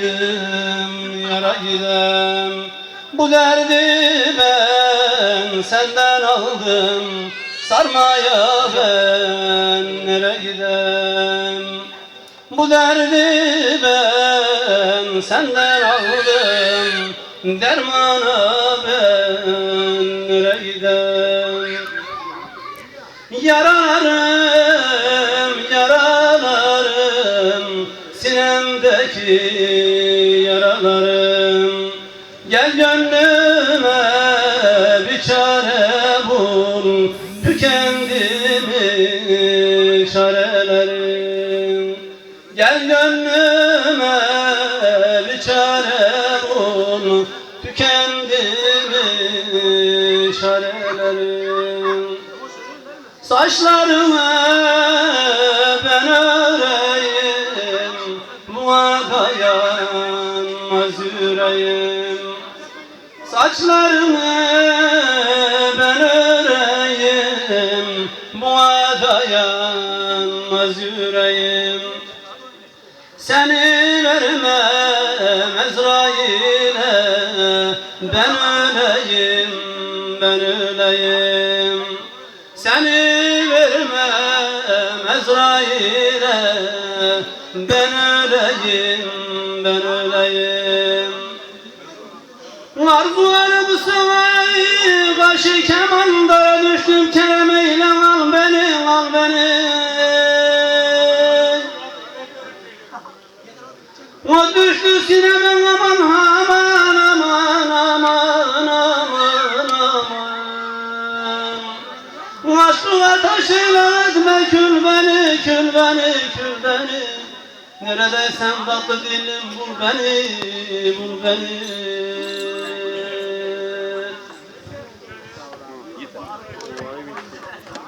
gidem, yara gidem Bu derdi ben senden aldım. Sarmaya ben nere gidem Bu derdi ben senden aldım. Dermana ben nere gidem Yaralarım, Sinemdeki yaralarım. Gel gönlüme bir çare bul. Tükendi mi Gel gönlüme bir çare bul. Tükendi mi çarelerim. Saçlarımı öreyim Muada yanmaz yüreğim. Saçlarımı ben öreyim Muada yanmaz yüreğim. Seni vermem Ezrail'e Ben öleyim, ben öleyim. Seni vermem Ezrail'e Ben öleyim, ben öleyim. Arzularım sevay Kaşı kemanda düştüm kelemeyle al beni, al beni. O düştü sineme aman aman aman aman aman aman. Aşkına taşıyla etme kül beni kül beni kül beni Neredeysen tatlı dilim bul beni bul beni